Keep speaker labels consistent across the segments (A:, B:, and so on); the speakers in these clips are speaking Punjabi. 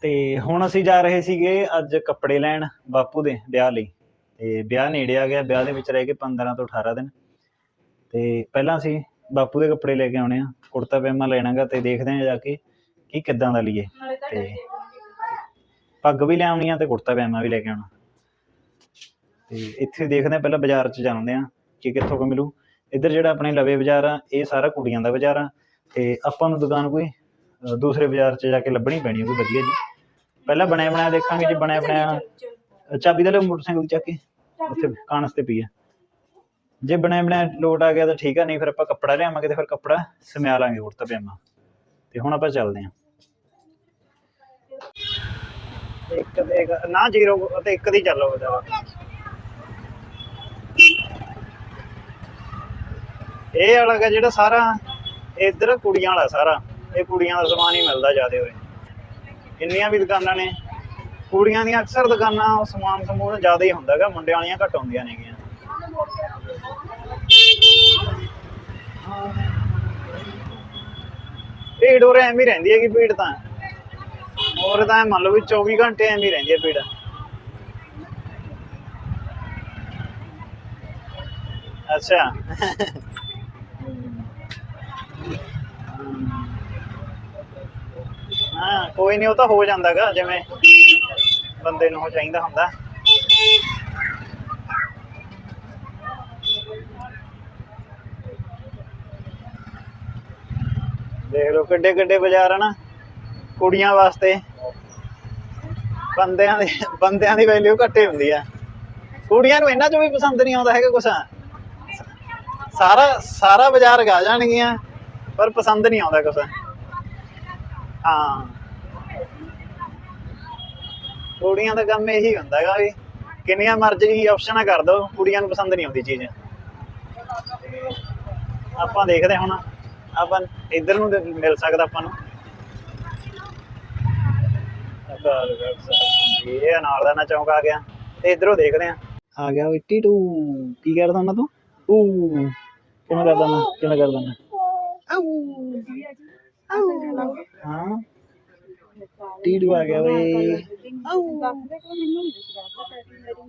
A: ਤੇ ਹੁਣ ਅਸੀਂ ਜਾ ਰਹੇ ਸੀਗੇ ਅੱਜ ਕੱਪੜੇ ਲੈਣ ਬਾਪੂ ਦੇ ਵਿਆਹ ਲਈ। ਤੇ ਵਿਆਹ ਨੇੜੇ ਆ ਗਿਆ, ਵਿਆਹ ਦੇ ਵਿੱਚ ਰਹਿ ਗਏ 15 ਤੋਂ 18 ਦਿਨ। ਤੇ ਪਹਿਲਾਂ ਅਸੀਂ ਬਾਪੂ ਦੇ ਕੱਪੜੇ ਲੈ ਕੇ ਆਉਣੇ ਆ, ਕੁੜਤਾ ਪਜਾਮਾ ਲੈਣਾਗਾ ਤੇ ਦੇਖਦੇ ਆ ਜਾ ਕੇ ਕਿ ਕਿੱਦਾਂ ਦਾ ਲਈਏ। ਤੇ ਪੱਗ ਵੀ ਲੈ ਆਉਣੀ ਆ ਤੇ ਕੁੜਤਾ ਪਜਾਮਾ ਵੀ ਲੈ ਕੇ ਆਉਣਾ। ਤੇ ਇੱਥੇ ਦੇਖਦੇ ਆ ਪਹਿਲਾਂ ਬਾਜ਼ਾਰ 'ਚ ਜਾਂਦੇ ਆ ਕਿ ਕਿੱਥੋਂ ਕੁ ਮਿਲੂ। ਇੱਧਰ ਜਿਹੜਾ ਆਪਣੇ ਲਵੇ ਬਾਜ਼ਾਰ ਆ, ਇਹ ਸਾਰਾ ਕੁੜੀਆਂ ਦਾ ਬਾਜ਼ਾਰ ਆ। ਤੇ ਆਪਾਂ ਨੂੰ ਦੁਕਾਨ ਕੋਈ ਦੂਸਰੇ ਬਾਜ਼ਾਰ 'ਚ ਜਾ ਕੇ ਲੱਭਣੀ ਪੈਣੀ ਆ, ਕੋਈ ਵਧੀਆ ਜੀ। ਪਹਿਲਾਂ ਬਣਿਆ ਬਣਾਇਆ ਦੇਖਾਂਗੇ ਜੇ ਬਣਿਆ ਬਣਾਇਆ ਚਾਬੀ ਦਾ ਲਿਓ ਮੋਟਰਸਾਈਕਲ ਚੱਕ ਕੇ, ਉੱਥੇ ਕਾਣਸ ਤੇ ਪਈ ਆ। ਜੇ ਬਣਿਆ ਬਣਾਇਆ ਲੋਟ ਆ ਗਿਆ ਤਾਂ ਠੀਕ ਆ, ਨਹੀਂ ਫਿਰ ਆਪਾਂ ਕੱਪੜਾ ਲਿਆਵਾਂਗੇ ਤੇ ਫਿਰ ਕੱਪੜਾ ਸਮਿਆ ਲਾਂਗੇ ਕੁੜਤਾ ਪਜਾਮਾ। ਤੇ ਹੁਣ ਆਪਾਂ ਚੱਲਦੇ ਆਂ। ਇੱਕ ਤੇ ਇੱਕ- ਨਾ ਜ਼ੀਰੋ ਤੇ ਇੱਕ ਦੀ ਚੱਲੋ ਉਹਦਾ ਇਹ ਵਾਲਾ ਜਿਹੜਾ ਸਾਰਾ, ਇਧਰ ਕੁੜੀਆਂ ਵਾਲਾ ਸਾਰਾ। ਇਹ ਕੁੜੀਆਂ ਦਾ ਸਮਾਨ ਹੀ ਮਿਲਦਾ ਜਿਆਦੇ ਹੋਏ। ਇੰਨੀਆਂ ਵੀ ਦੁਕਾਨਾਂ ਨੇ, ਕੁੜੀਆਂ ਦੀਆਂ ਅਕਸਰ ਦੁਕਾਨਾਂ ਉਹ ਸਮਾਨ ਸਮੂਨ ਜ਼ਿਆਦਾ ਹੀ ਹੁੰਦਾਗਾ ਮੁੰਡਿਆਂ ਵਾਲੀਆਂ ਘੱਟ ਹੁੰਦੀਆਂ ਨੇਗੀਆਂ ਭੀੜ ਉਰੇ ਐਵੇਂ ਹੀ ਰਹਿੰਦੀ ਹੈ ਕਿ ਭੀੜ ਤਾਂ। ਹੋਰ ਤਾਂ ਐਂ ਮੰਨ ਲਓ ਵੀ 24 ਘੰਟੇ ਐਵੇਂ ਹੀ ਰਹਿੰਦੀ ਹੈ ਭੀੜ। ਅੱਛਾ। ਹਾਂ, ਕੋਈ ਨਹੀਂ, ਉਹ ਤਾਂ ਹੋ ਜਾਂਦਾਗਾ, ਜਿਵੇਂ ਬੰਦੇ ਨੂੰ ਉਹ ਚਾਹੀਦਾ ਹੁੰਦਾ। ਦੇਖ ਲਓ ਕਿੱਡੇ ਕਿੱਡੇ ਬਾਜ਼ਾਰ ਆ ਨਾ, ਕੁੜੀਆਂ ਵਾਸਤੇ। ਬੰਦਿਆਂ ਦੀ ਬੰਦਿਆਂ ਦੀ ਵੈਲਿਊ ਘੱਟੇ ਹੁੰਦੀ ਆ। ਕੁੜੀਆਂ ਨੂੰ ਇਹਨਾਂ ਚੋਂ ਵੀ ਪਸੰਦ ਨਹੀਂ ਆਉਂਦਾ ਹੈਗਾ ਕੁਛ। ਸਾਰਾ ਸਾਰਾ ਬਾਜ਼ਾਰ ਗਾ ਜਾਣਗੀਆਂ, ਪਰ ਪਸੰਦ ਨਹੀਂ ਆਉਂਦਾ ਕੁਛ। ਹਾਂ। ਕੁੜੀਆਂ ਦਾ ਕੰਮ ਇਹੀ ਹੁੰਦਾ ਹੈਗਾ ਵੀ ਕਿੰਨੀਆਂ ਮਰਜ਼ੀ ਆਪਸ਼ਨਾਂ ਕਰ ਦੋ ਕੁੜੀਆਂ ਨੂੰ ਪਸੰਦ ਨਹੀਂ ਆਉਂਦੀ ਚੀਜ਼। ਆਪਾਂ ਦੇਖਦੇ ਹੁਣ, ਆਪਾਂ ਇੱਧਰ ਨੂੰ ਮਿਲ ਸਕਦਾ ਆਪਾਂ ਨੂੰ। ਇਹ ਨਾਲ ਦਾ ਨਾ ਚੌਂਕ ਆ ਗਿਆ, ਤੇ ਇਧਰੋਂ ਦੇਖਦੇ ਆ। ਆ ਗਿਆ 82 ਕੀ ਕਰਦਾ ਹੁੰਦਾ ਤੂੰ? ਊ ਕਿਵੇਂ ਕਰਦਾ ਨਾ ਕਿਵੇਂ ਕਰਦਾ ਨਾ ਹਾਂ। ਟੀਡੂ ਆ ਗਿਆ ਵੇ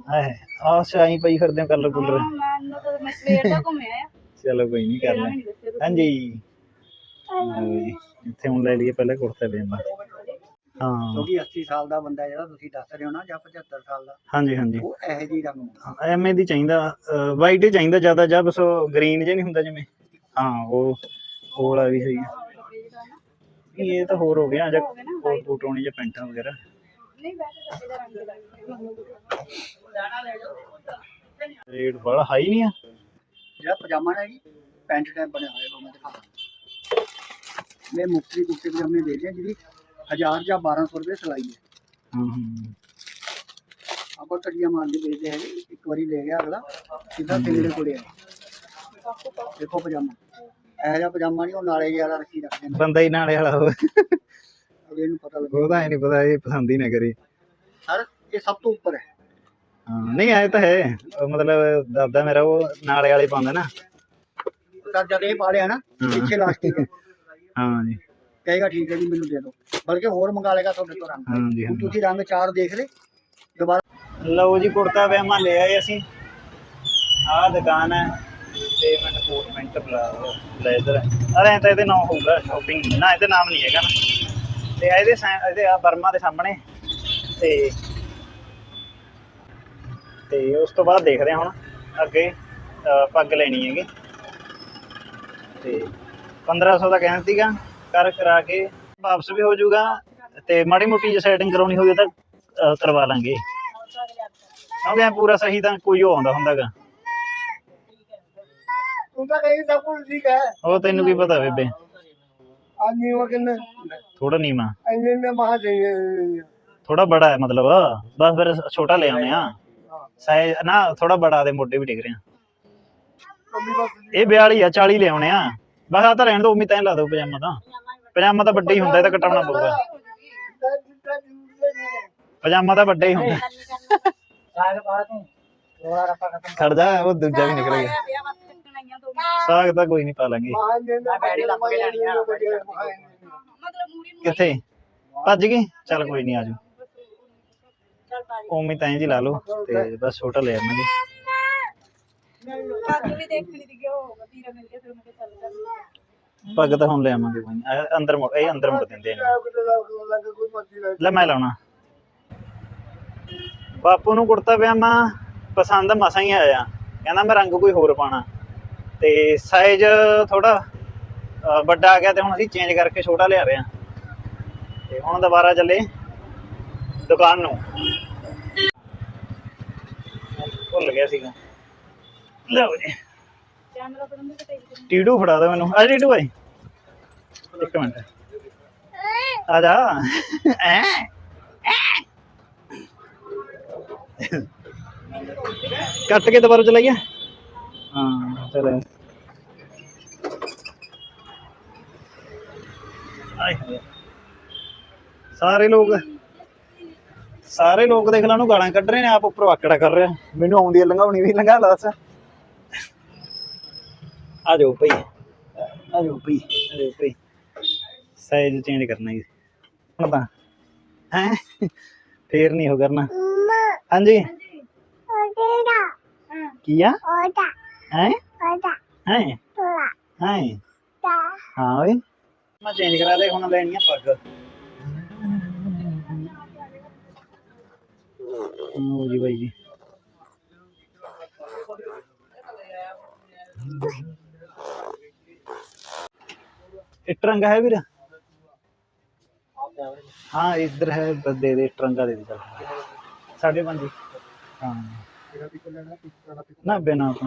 A: ਆਏ ਆ ਸਾਈ ਪਈ ਫਿਰਦੇ ਕਲਰ ਕੁਲਰ
B: ਮੈਂ ਸਵੇਰ ਦਾ ਘੁੰਮਿਆ ਆ।
A: ਚਲੋ ਕੋਈ ਨਹੀਂ ਕਰ ਲੈ ਹਾਂਜੀ। ਲਓ ਜੀ, ਇੱਥੇ ਹੁਣ ਲੈ ਲਈਏ ਪਹਿਲੇ ਕੁੜਤਾ ਪਜਾਮਾ। ਹਾਂ।
C: ਕਿਉਂਕਿ 80 ਸਾਲ ਦਾ ਬੰਦਾ ਜਿਹੜਾ ਤੁਸੀਂ ਦੱਸ ਰਹੇ ਹੋ ਨਾ ਜਾਂ 75 ਸਾਲ ਦਾ
A: ਹਾਂਜੀ ਹਾਂਜੀ।
C: ਉਹ ਇਹੋ ਜਿਹੀ ਰੰਗ ਹੁੰਦਾ।
A: ਐਵੇਂ ਦੀ ਚਾਹੀਦਾ ਵਾਈਟ ਹੀ ਚਾਹੀਦਾ ਜ਼ਿਆਦਾ ਜਾਂ ਬਸ ਉਹ ਗ੍ਰੀਨ ਜਿਹਾ ਨਹੀਂ ਹੁੰਦਾ ਜਿਵੇਂ। ਹਾਂ ਉਹ ਉਹ ਵਾਲਾ ਵੀ ਸਹੀ ਹੈ ਨਹੀਂ, ਇਹ ਤਾਂ ਹੋਰ ਹੋ ਗਿਆ ਜਾਂ ਕੋਟ ਕੋਟ ਹੋਣੀ ਜਾਂ ਪੈਂਟਾਂ ਵਗੈਰਾ? ਰੇਟ ਬੜਾ ਹਾਈ ਨਹੀਂ ਆ?
C: ਜਿਹੜਾ ਪਜਾਮਾ ਨਾ ਜੀ ਪੈਂਟ ਟਾਈਪ ਬਣਿਆ ਹੋਇਆ ਉਹ ਮੈਂ ਦਿਖਾਉਂਦਾ ਮੈਂ ਮੁਕਤੀ ਕੁੱਤੇ ਪਜਾਮੇ ਦੇ ਰਹੇ ਜਿਹਦੀ 1000 ਜਾਂ 1200 ਰੁਪਏ ਸਿਲਾਈ ਹੈ।
A: ਹਾਂ ਹਾਂ।
C: ਆਪਾਂ ਟੜੀਆਂ ਮਾਰ ਕੇ ਵੇਚਦੇ ਹੈਗੇ ਇੱਕ ਵਾਰੀ ਲੈ ਗਿਆ ਅਗਲਾ ਸਿੱਧਾ ਤੇਰੇ ਕੋਲੇ ਆ। ਦੇਖੋ ਪਜਾਮਾ। ਇਹੋ ਜਿਹਾ ਪਜਾਮਾ ਨਹੀਂ ਉਹ ਨਾਲੇ ਜਿਹਾ ਰੱਖੀ ਰੱਖਦੇ ਨੇ
A: ਬੰਦਾ ਹੀ ਨਾਲੇ ਵਾਲਾ ਹੋਵੇ।
C: ਅਗਲੇ ਨੂੰ ਪਤਾ ਲੱਗੇ।
A: ਉਹਦਾ ਹੀ ਨਹੀਂ ਪਤਾ ਇਹ ਪਸੰਦ ਹੀ ਨਾ ਕਰੇ।
C: ਸਰ ਇਹ ਸਭ ਤੋਂ ਉੱਪਰ ਹੈ।
A: ਹਾਂ ਨਹੀਂ ਆਏ ਤਾਂ ਹੈ। ਉਹ ਮਤਲਬ ਦਾਦਾ ਮੇਰਾ ਉਹ ਨਾਲੇ ਵਾਲੇ ਪਾਉਂਦਾ ਨਾ।
C: ਸਰ ਜਦ ਇਹ ਪਾ ਲਿਆ ਨਾ ਪਿੱਛੇ ਲਾਸਟਿਕ
A: ਹਾਂ ਜੀ।
C: ਕਹੇਗਾ ਠੀਕ ਹੈ ਜੀ ਮੈਨੂੰ ਦੇ ਦਿਓ। ਬਲਕਿ ਹੋਰ ਮੰਗਾ ਲੇਗਾ ਤੁਹਾਡੇ ਤੋਂ ਰੰਗ।
A: ਹਾਂ ਜੀ ਹਾਂ
C: ਹੁਣ ਤੁਸੀਂ ਰੰਗ ਚਾਰ ਦੇਖ ਲੈ ਦੁਬਾਰਾ
A: ਲਓ ਜੀ ਕੁੜਤਾ ਪਜਾਮਾ ਲੈ ਆਏ ਅਸੀਂ। ਆਹ ਦੁਕਾਨ ਹੈ। ਪੇਮੈਂਟ ਕੋਟ ਬਲੇਜ਼ਰ ਅਰੇ ਤਾਂ ਇਹਦੇ ਨਾਮ ਹੋਊਗਾ ਸ਼ਾਪਿੰਗ ਨਾ ਇਹਦੇ ਨਾਮ ਨਹੀਂ ਹੈਗਾ ਨਾ। ਤੇ ਇਹਦੇ ਸਾ- ਇਹਦੇ ਆ ਬਰਮਾ ਦੇ ਸਾਹਮਣੇ। ਤੇ ਤੇ ਉਸ ਤੋਂ ਬਾਅਦ ਦੇਖਦੇ ਹਾਂ ਹੁਣ ਅੱਗੇ ਅ, ਪੱਗ ਲੈਣੀ ਹੈਗੀ। ਤੇ 1500 ਦਾ ਕਹਿਣਾ ਸੀਗਾ ਕਰ ਕਰਾ ਕੇ ਵਾਪਸ ਵੀ ਹੋ ਜਾਊਗਾ। ਤੇ ਮਾੜੀ ਮੋਟੀ ਜੇ ਸੈਟਿੰਗ ਕਰਾਉਣੀ ਹੋਵੇ ਤਾਂ ਅ, ਕਰਵਾ ਲਾਂਗੇ। ਕਿਉਂਕਿ ਐਂ ਪੂਰਾ ਸਹੀ ਤਾਂ ਕੋਈ ਉਹ ਆਉਂਦਾ ਹੁੰਦਾਗਾ।
C: ਤੂੰ ਤਾਂ ਕਹੀ ਸਭ ਕੁਝ ਠੀਕ ਹੈ।
A: ਉਹ ਤੈਨੂੰ ਕੀ ਪਤਾ ਬੇਬੇ?
C: ਨਹੀਂ ਉਹ ਕਿੰਨੇ?
A: ਥੋੜਾ ਨੀਵਾ।
C: ਇੰਨੇ ਨੇ ਮਹਾ ਚਾਹੀਏ
A: ਥੋੜਾ ਬੜਾ ਹੈ ਮਤਲਬ। ਬਸ ਫਿਰ ਛੋਟਾ ਲੈ ਆਉਣੇ ਆ ਸਾਈਜ਼ ਨਾ ਥੋੜਾ ਬੜਾ ਦੇ ਮੋਢੇ ਵੀ ਡਿੱਗ ਰਹੇ ਆ। ਇਹ 42 ਆ 40 ਲੈ ਆਉਣੇ ਆ। ਬਸ ਆ ਤਾਂ ਰਹਿਣ ਦੋ ਉਮੀ ਤਾਂ ਲਾ ਦੋ ਪਜਾਮਾ ਤਾਂ। ਪਜਾਮਾ ਤਾਂ ਵੱਡਾ ਹੀ ਹੁੰਦਾ ਇਹ ਤਾਂ ਕਟਾਉਣਾ ਪਊਗਾ। ਪਜਾਮਾ ਤਾਂ ਵੱਡਾ ਹੀ ਹੁੰਦਾ।
C: ਸਾਗ ਪਾ ਤੂੰ। ਥੋੜਾ ਰੱਪਾ ਖਤਮ
A: ਖੜ ਜਾ ਉਹ ਦੂਜਾ ਵੀ ਨਿਕਲ ਗਿਆ।
B: ਦੋ
A: ਸਾਗ ਤਾਂ ਕੋਈ ਨਹੀਂ ਪਾ ਲਾਂਗੇ।
B: ਮਤਲਬ ਮੂਰੀ ਨੂੰ
A: ਕਿੱਥੇ? ਭੱਜ ਗਈ ਚੱਲ ਕੋਈ ਨਹੀਂ ਆਜੋ
B: ਚੱਲ ਪਾ
A: ਉਵੇਂ ਤਾਂ ਇੰਜ ਹੀ ਲਾ ਲਓ ਤੇ ਬਸ ਛੋਟਾ ਲੈ ਆਵਾਂਗੇ।
B: ਪੱਗ ਵੀ ਦੇਖਣੀ ਦੀ ਉਹ ਵੀਰਾ ਮਿਲ ਕੇ ਫਿਰ ਮੈਂ ਕਿਹਾ ਚੱਲ ਜਾਂਦੇ
A: ਪੱਗ ਤਾਂ ਹੁਣ ਲੈ ਆਵਾਂਗੇ ਕੋਈ। ਇਹ ਅੰਦਰ ਮੁੜ ਇਹ ਅੰਦਰ ਮੁੜ ਦਿੰਦੇ ਨੇ।
C: ਲੈ
A: ਲੈ ਮੈਂ ਲਾਉਣਾ। ਬਾਪੂ ਨੂੰ ਕੁੜਤਾ ਪਜਾਮਾ ਪਸੰਦ ਮਸਾਂ ਹੀ ਆਇਆ। ਕਹਿੰਦਾ ਮੈਂ ਰੰਗ ਕੋਈ ਹੋਰ ਪਾਣਾ ਤੇ ਸਾਈਜ਼ ਥੋੜਾ ਵੱਡਾ ਆ ਗਿਆ ਤੇ ਹੁਣ ਅਸੀਂ ਚੇਂਜ ਕਰਕੇ ਛੋਟਾ ਲਿਆ ਰਹੇ ਹਾਂ। ਤੇ ਹੁਣ ਦੁਬਾਰਾ ਚੱਲੇ ਦੁਕਾਨ ਨੂੰ। ਭੁੱਲ ਗਿਆ ਸੀਗਾ। ਲਓ ਜੀ। ਟੀਡੂ ਫੜਾ ਦੇ ਮੈਨੂੰ। ਆ ਟੀਡੂ ਭਾਈ। ਇੱਕ ਮਿੰਟ। ਆ ਜਾ। ਐ। ਕੱਟ ਕੇ ਦੁਬਾਰਾ ਚਲਾਈਏ। ਹਾਂ ਚਲੋ ਆਏ ਹਾਏ। ਸਾਰੇ ਲੋਕ ਸਾਰੇ ਲੋਕ ਦੇਖ ਲਾ ਨੂੰ ਗਾਲਾਂ ਕੱਢ ਰਹੇ ਨੇ ਆਪ ਉੱਪਰ ਆਕੜਾ ਕਰ ਰਿਹਾ। ਮੈਨੂੰ ਆਉਂਦੀ ਹੈ ਲੰਘਾਉਣੀ ਵੀ ਲੰਘਾ ਲਾ ਦੱਸ ਆ ਜਾਓ ਭਈ। ਆ ਜਾਓ ਭਈ ਆ ਜਾਓ ਭਈ। ਸਾਈਜ਼ ਚੇਂਜ ਕਰਨਾ ਜੀ। ਹੁਣ ਤਾਂ ਹੈ? ਫੇਰ ਨਹੀਂ ਹੋ ਕਰਨਾ। ਹਾਂਜੀ।
B: ਹਾਂ
A: ਕੀ ਆ? ਹੈ ਹੈ ਹੈ ਹਾਂ ਓਏ ਮੈਂ ਚੇਂਜ ਕਰਾ ਦੇ ਹੁਣ ਲੈਣੀ ਆ ਪੱਗ ਉਹ ਜੀ ਬਾਈ ਜੀ एक टरंगा है वीर हाँ इधर है बस दे दे टरंगा दे दे चल साढ़े पाँच जी। हाँ
C: ਤੇਰਾ ਪਿੱਕ ਲੈਣਾ ਪਿੱਕ ਕਰਨਾ ਪਿੱਕ
A: ना बिना तो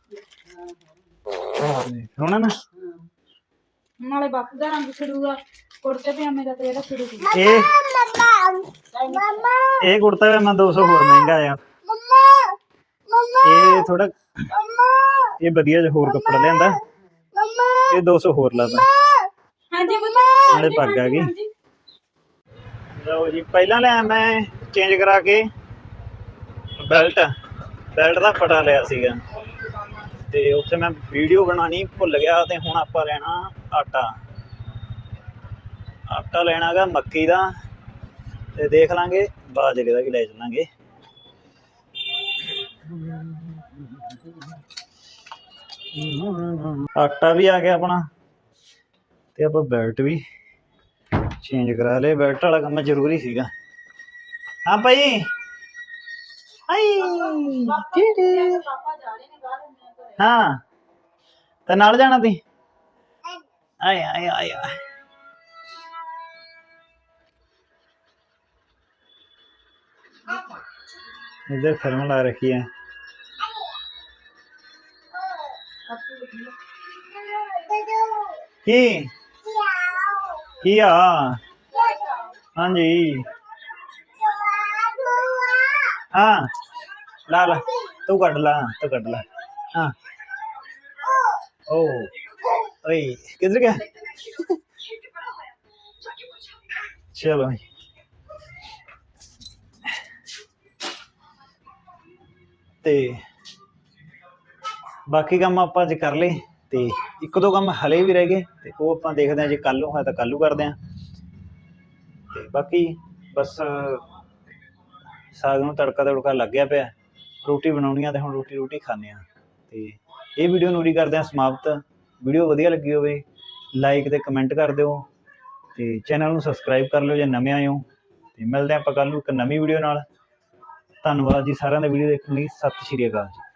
A: ਸੋਹਣਾ ਨਾ?
B: ਨਾਲੇ ਬਾਪੂ ਦਾ ਰੰਗ ਛਿੜੂਗਾ ਕੁੜਤੇ ਪਜਾਮੇ ਦਾ ਤੇ ਇਹਦਾ ਛਿੜੂਗਾ
A: ਇਹ ਇਹ ਕੁੜਤਾ ਪਜਾਮਾ 200 ਹੋਰ ਮਹਿੰਗਾ ਆ। ਇਹ ਥੋੜਾ ਇਹ ਵਧੀਆ ਜਿਹਾ ਹੋਰ ਕੱਪੜਾ ਲਿਆਂਦਾ। ਇਹ 200 ਹੋਰ ਲਾਤਾ।
B: ਹਾਂਜੀ ਪੁੱਤ।
A: ਨਾਲੇ ਪੱਗ ਆ ਗਈ। ਲਓ ਜੀ ਪਹਿਲਾਂ ਲਿਆ ਮੈਂ ਚੇਂਜ ਕਰਾ ਕੇ ਬੈਲਟ ਬੈਲਟ ਦਾ ਫਟਾ ਲਿਆ ਸੀਗਾ। ਤੇ ਉੱਥੇ ਮੈਂ ਵੀਡੀਓ ਬਣਾਣੀ ਭੁੱਲ ਗਿਆ ਤੇ ਹੁਣ ਆਪਾਂ ਲੈਣਾ ਆਟਾ। ਆਟਾ ਲੈਣਾਗਾ ਮੱਕੀ ਦਾ ਤੇ ਦੇਖ ਲਾਂਗੇ ਬਾਜਰੇ ਦਾ ਵੀ ਲੈ ਚੱਲਾਂਗੇ। ਆਟਾ ਵੀ ਆ ਗਿਆ ਆਪਣਾ ਤੇ ਆਪਾਂ ਬੈਲਟ ਵੀ ਚੇਂਜ ਕਰਾ ਲਏ। ਬੈਲਟ ਵਾਲਾ ਕੰਮ ਜ਼ਰੂਰੀ ਸੀਗਾ। ਹਾਂ ਭਾਈ। ਹਾਈ ਟੀਡੀ
B: ਪਾਪਾ ਜਾ ਰਹੇ ਨੇ ਬਾਹਰ
A: ਹਾਂ ਤੇ ਨਾਲ ਜਾਣਾ ਤੀ ਆਏ ਆਏ ਆਏ ਆਏ। इधर फिल्म ला रखी है की किया हाँ जी हाँ ला ला तू कट ला तू कट ला हाँ ओ ओए किधर गया चलो भाई ਤੇ ਬਾਕੀ ਕੰਮ ਆਪਾਂ ਅੱਜ ਕਰ ਲਏ ਤੇ ਇੱਕ ਦੋ ਕੰਮ ਹਲੇ ਵੀ ਰਹਿ ਗਏ ਤੇ ਉਹ ਆਪਾਂ ਦੇਖਦੇ ਹਾਂ ਜੇ ਕੱਲ ਨੂੰ ਹੋਇਆ ਤਾਂ ਕੱਲ ਨੂੰ ਕਰਦੇ ਹਾਂ ਤੇ ਬਾਕੀ ਬਸ ਸਾਗ ਨੂੰ ਤੜਕਾ ਤੜਕਾ ਲੱਗਿਆ ਪਿਆ ਰੋਟੀ ਬਣਾਉਣੀ ਆ ਤੇ ਹੁਣ ਰੋਟੀ ਰੋਟੀ ਖਾਣੇ ਆ ਤੇ ਇਹ ਵੀਡੀਓ ਨੂਰੀ ਕਰਦੇ ਹਾਂ ਸਮਾਪਤ। ਵੀਡੀਓ ਵਧੀਆ ਲੱਗੀ ਹੋਵੇ ਲਾਈਕ ਤੇ ਕਮੈਂਟ ਕਰ ਦਿਓ ਤੇ ਚੈਨਲ ਨੂੰ ਸਬਸਕ੍ਰਾਈਬ ਕਰ ਲਿਓ ਜੇ ਨਵੇਂ ਆਏ ਹੋ। ਤੇ ਮਿਲਦੇ ਹਾਂ ਆਪਾਂ ਕੱਲ ਨੂੰ ਇੱਕ ਨਵੀਂ ਵੀਡੀਓ ਨਾਲ। ਧੰਨਵਾਦ ਜੀ ਸਾਰਿਆਂ ਦਾ ਵੀਡੀਓ ਦੇਖਣ ਲਈ। ਸਤਿ ਸ਼੍ਰੀ ਅਕਾਲ ਜੀ।